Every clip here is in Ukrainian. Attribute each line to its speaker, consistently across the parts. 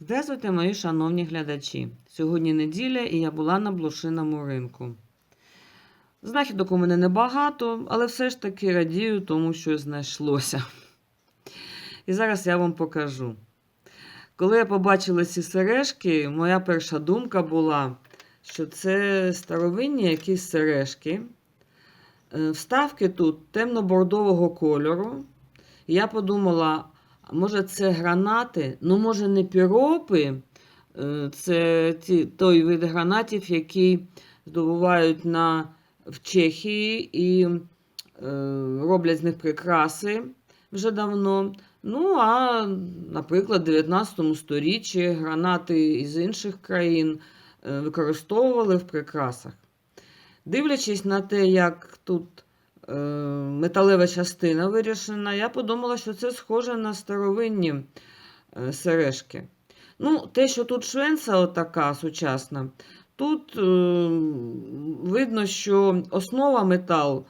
Speaker 1: Здравствуйте, мої шановні глядачі. Сьогодні неділя і я була на блошиному ринку. Знахідок у мене небагато, але все ж таки радію тому, що знайшлося. І зараз я вам покажу. Коли я побачила ці сережки, моя перша думка була, що це старовинні якісь сережки. Е, Вставки тут темно-бордового кольору. Я подумала, може це гранати? Ну, може, не піропи. Е, Це ті, той вид гранатів, які здобувають на, в Чехії і е, роблять з них прикраси вже давно. Ну, а, наприклад, в 19 сторіччі гранати із інших країн е, використовували в прикрасах. Дивлячись на те, як тут металева частина вирішена, я подумала, що це схоже на старовинні е, сережки. Ну, те, що тут швенца отака сучасна, тут е, видно, що основа метал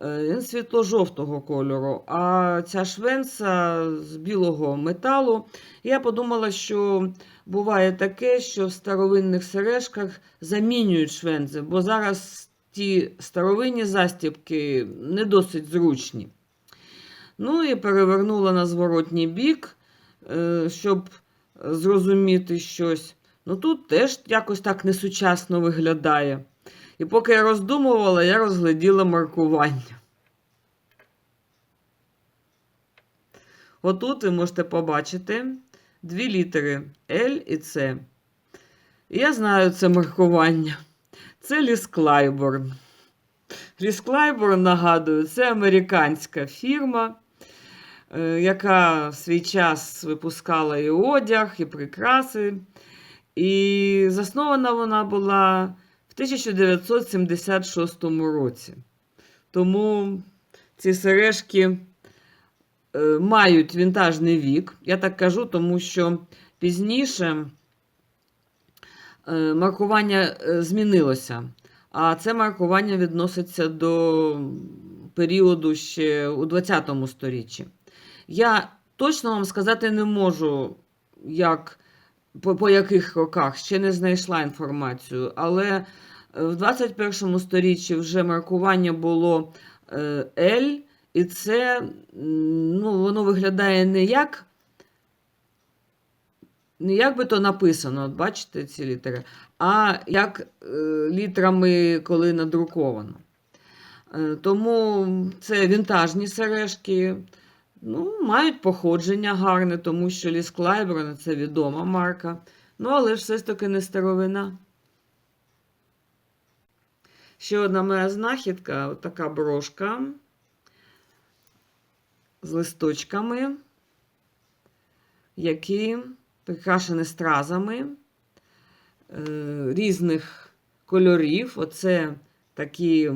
Speaker 1: е, він світло-жовтого кольору, а ця швенца з білого металу. Я подумала, що буває таке, що в старовинних сережках замінюють швензи, бо зараз ті старовинні застібки не досить зручні. Ну і перевернула на зворотній бік, е, щоб зрозуміти щось. Ну тут теж якось так несучасно виглядає. І поки я роздумувала, я розгляділа маркування. Отут ви можете побачити дві літери L і C. І я знаю це маркування. Це Ліс Клайборн. Ліс Клайборн, нагадую, це американська фірма, е, яка в свій час випускала і одяг, і прикраси. І заснована вона була в 1976 році. Тому ці сережки е, мають вінтажний вік. Я так кажу, тому що пізніше маркування е, змінилося. А це маркування відноситься до періоду ще у 20 сторіччі. Я точно вам сказати не можу, як, по, по яких роках, ще не знайшла інформацію, але в 21 сторіччі вже маркування було е, L, і це ну, воно виглядає не як. Не як би то написано, бачите ці літери, а як е, літрами, коли надруковано. Е, тому це вінтажні сережки, ну, мають походження гарне, тому що Ліс Клайберн це відома марка. Ну, але ж все ж таки не старовина. Ще одна моя знахідка от така брошка з листочками, які прикрашені стразами е, різних кольорів. Оце такі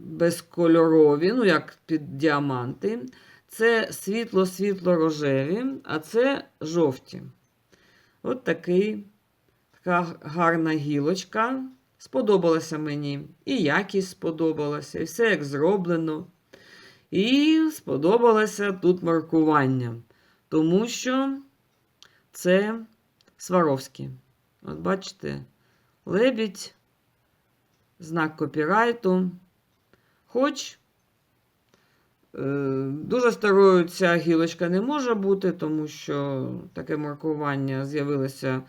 Speaker 1: безкольорові, ну, як під діаманти. Це світло-світло-рожеві, а це жовті. От такий, така гарна гілочка. Сподобалася мені. І якість сподобалася, і все як зроблено. І сподобалося тут маркування. Тому що це Сваровський. От бачите, лебідь, знак копірайту. Хоч е, дуже старою ця гілочка не може бути, тому що таке маркування з'явилося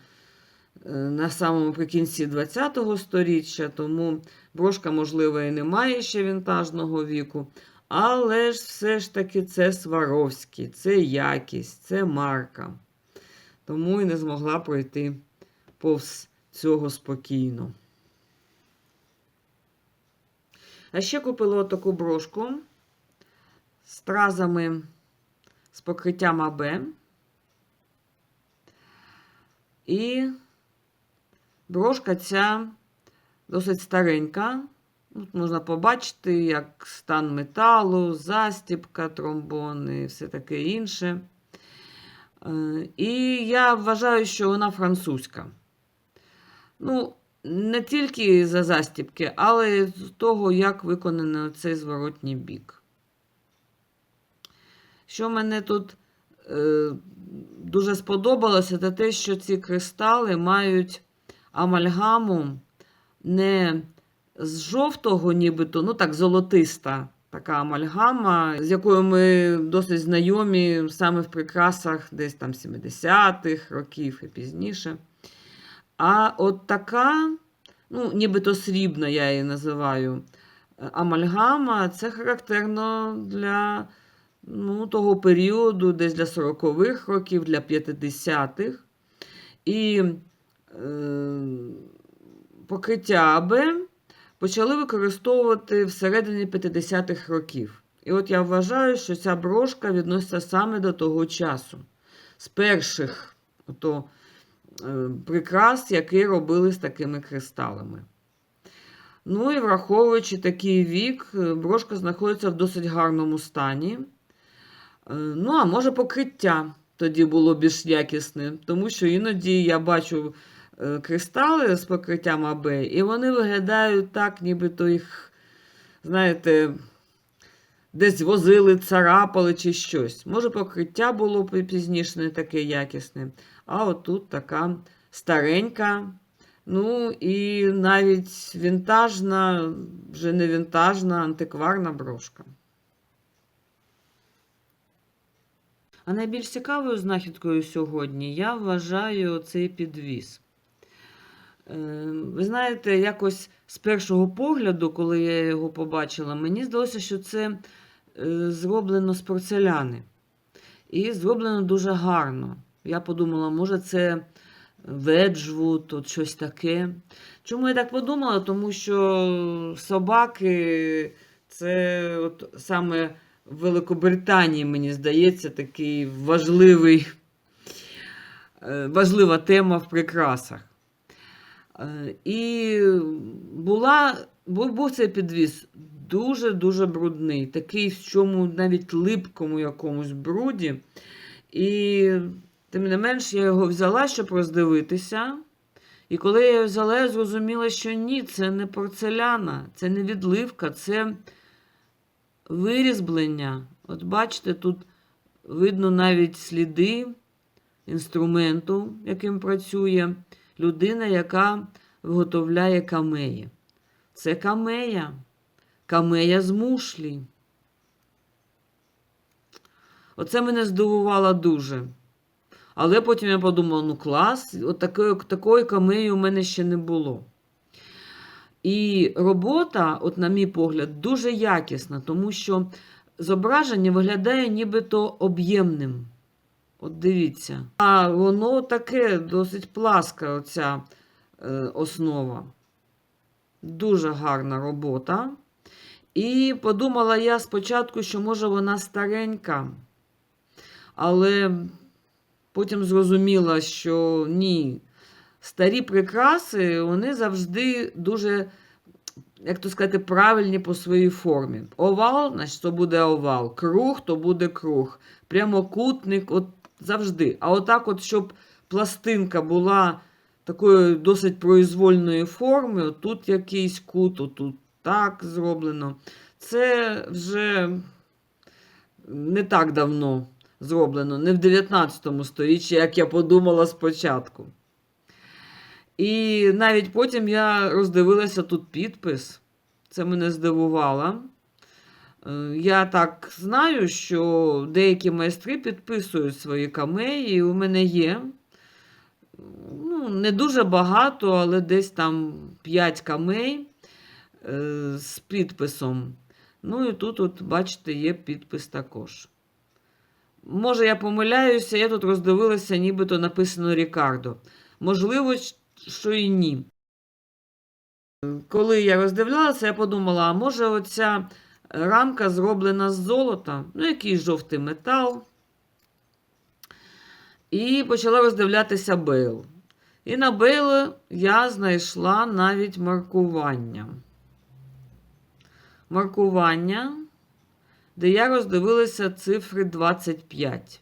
Speaker 1: е, на самому прикінці ХХ століття, тому брошка, можливо, і не має ще вінтажного віку. Але ж все ж таки це Сваровський, це якість, це марка. Тому і не змогла пройти повз цього спокійно. А ще купила таку брошку з стразами з покриттям АБ. І брошка ця досить старенька. Тут можна побачити, як стан металу, застібка, тромбони і все таке інше. Е, І я вважаю, що вона французька. Ну, не тільки за застібки, але з того, як виконаний цей зворотній бік. Що мене тут е, дуже сподобалося, це те, що ці кристали мають амальгаму не з жовтого, нібито, ну так, золотиста така амальгама, з якою ми досить знайомі саме в прикрасах десь там 70-х років і пізніше. А от така, ну, нібито срібна, я її називаю, е, амальгама, це характерно для ну, того періоду, десь для 40-х років, для 50-х. І е, покриття АБ почали використовувати всередині 50-х років. І от я вважаю, що ця брошка відноситься саме до того часу, з перших ото, е, прикрас, які робили з такими кристалами. Ну і враховуючи такий вік, е, брошка знаходиться в досить гарному стані. Е, Ну, а може, покриття тоді було більш якісне, тому що іноді я бачу кристали з покриттям АБ, і вони виглядають так, нібито їх, знаєте, десь возили, царапали чи щось. Може, покриття було пізніше не таке якісне, а отут така старенька. Ну і навіть вінтажна, вже не вінтажна, антикварна брошка. А найбільш цікавою знахідкою сьогодні я вважаю цей підвіз. Е, Ви знаєте, якось з першого погляду, коли я його побачила, мені здалося, що це е, зроблено з порцеляни. І зроблено дуже гарно. Я подумала, може, це Веджвуд, от щось таке. Чому я так подумала? Тому що собаки це от саме в Великобританії, мені здається, такий важливий, е, важлива тема в прикрасах. Е, І була, був, цей підвіз дуже-дуже брудний, такий в чому навіть липкому якомусь бруді. І тим не менш я його взяла, щоб роздивитися. І коли я його взяла, я зрозуміла, що ні, це не порцеляна, це не відливка, це вирізблення. От бачите, тут видно навіть сліди інструменту, яким працює людина, яка виготовляє камеї. Це камея, камея з мушлі. Оце мене здивувало дуже. Але потім я подумала, ну клас, от такої, такої камеї у мене ще не було. І робота, от на мій погляд, дуже якісна, тому що зображення виглядає нібито об'ємним. От дивіться. А воно таке досить пласка, оця е, основа. Дуже гарна робота. І подумала я спочатку, що може вона старенька. Але потім зрозуміла, що ні, старі прикраси, вони завжди дуже, як то сказати, правильні по своїй формі. Овал, значить, то буде овал, круг, то буде круг. Прямокутник, от завжди. А отак, от, щоб пластинка була такої досить произвольної форми, тут якийсь кут, отут так зроблено. Це вже не так давно зроблено, не в 19 сторіччі, як я подумала спочатку. І навіть потім я роздивилася тут підпис. Це мене здивувало. Е, Я так знаю, що деякі майстри підписують свої камеї, у мене є. Ну, не дуже багато, але десь там 5 камей е, з підписом. Ну і тут, от, бачите, є підпис також. Може, я помиляюся, я тут роздивилася, нібито написано Рікардо. Можливо, що і ні. Коли я роздивлялася, я подумала, а може оця рамка зроблена з золота, ну, якийсь жовтий метал. І почала роздивлятися Бейл. І на Бейл я знайшла навіть маркування. Маркування, де я роздивилася цифри 25.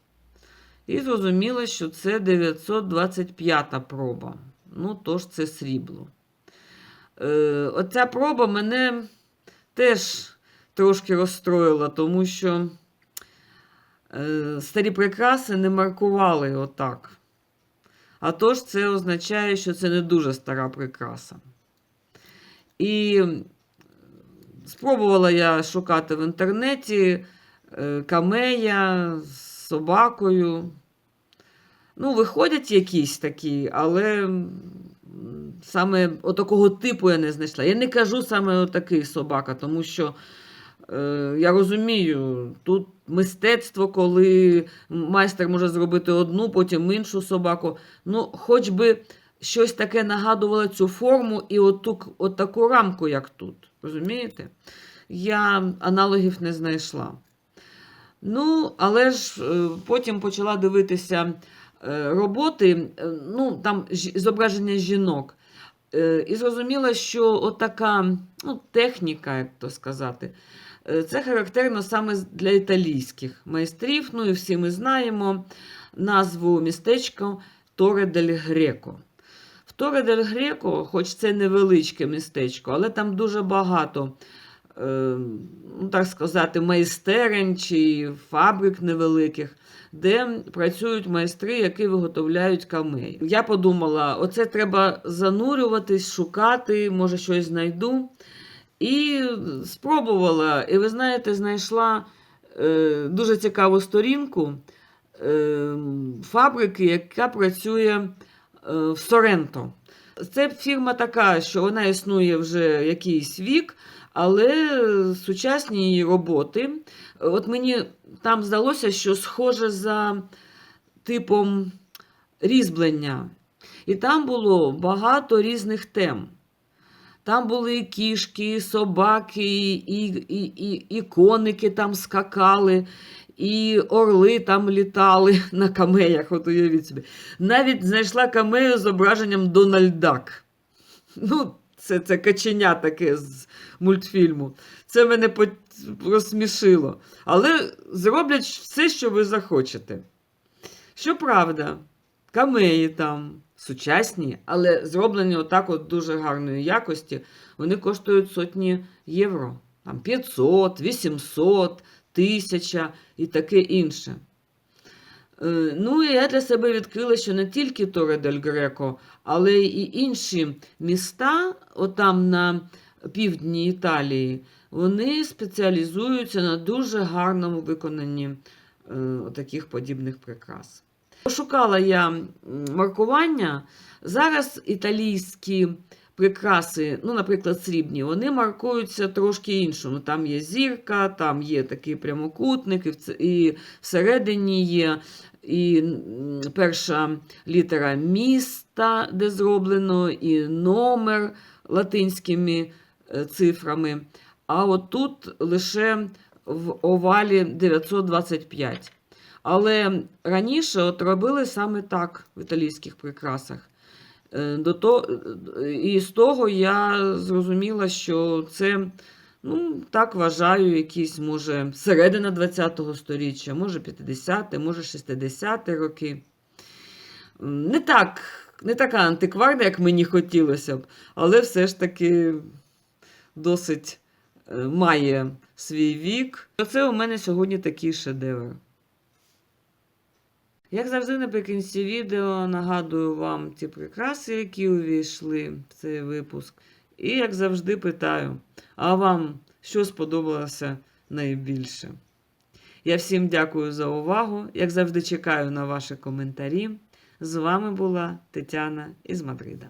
Speaker 1: І зрозуміла, що це 925 проба. Ну, тож це срібло. Е, Оця проба мене теж трошки розстроїла, тому що е, старі прикраси не маркували отак. А тож це означає, що це не дуже стара прикраса. І спробувала я шукати в інтернеті е, камея з собакою. Ну, виходять якісь такі, але саме отакого типу я не знайшла. Я не кажу саме отакий собака, тому що я розумію, тут мистецтво, коли майстер може зробити одну, потім іншу собаку. Ну, хоч би щось таке нагадувало цю форму і оту, от таку рамку, як тут. Розумієте? Я аналогів не знайшла. Ну, але ж е, потім почала дивитися е, роботи, е, ну, там зображення жінок. Е, І зрозуміла, що отака ну, техніка, як то сказати, е, це характерно саме для італійських майстрів. Ну і всі ми знаємо назву містечка Торе дель Греко. В Торе дель Греко, хоч це невеличке містечко, але там дуже багато, е, ну, так сказати, майстерень чи фабрик невеликих, де працюють майстри, які виготовляють камеї. Я подумала, оце треба занурюватись, шукати, може щось знайду. І спробувала, і ви знаєте, знайшла е, дуже цікаву сторінку е, фабрики, яка працює е, в Соренто. Це фірма така, що вона існує вже якийсь вік, але сучасні її роботи. От мені там здалося, що схоже за типом різьблення. І там було багато різних тем. Там були і кішки, і собаки, і, і, і, і коники там скакали, і орли там літали на камеях, от уявіть собі. Навіть знайшла камею з зображенням Дональд Дак. Ну, це, це каченя таке з мультфільму. Це мене розсмішило. Але зроблять все, що ви захочете. Щоправда, камеї там сучасні, але зроблені отак от дуже гарної якості. Вони коштують сотні євро. Там 500, 800, 1000 і таке інше. Е, Ну, і я для себе відкрила, що не тільки Торе дель Греко, але і інші міста, отам на півдні Італії, вони спеціалізуються на дуже гарному виконанні е, таких подібних прикрас. Пошукала я маркування. Зараз італійські прикраси, ну, наприклад, срібні, вони маркуються трошки іншому. Там є зірка, там є такий прямокутник, і, всередині є і перша літера міста, де зроблено, і номер латинськими е, цифрами. А от тут лише в овалі 925. Але раніше от робили саме так в італійських прикрасах. Е, До то, е, і з того я зрозуміла, що це, ну, так вважаю, якісь, може, середина 20-го сторіччя, може 50-те, може 60-ті роки. Не так, не така антикварна, як мені хотілося б, але все ж таки досить е, має свій вік. Оце у мене сьогодні такий шедевр. Як завжди, наприкінці відео нагадую вам ті прикраси, які увійшли в цей випуск. І, як завжди, питаю: а вам що сподобалося найбільше? Я всім дякую за увагу. Як завжди, чекаю на ваші коментарі. З вами була Тетяна із Мадрида.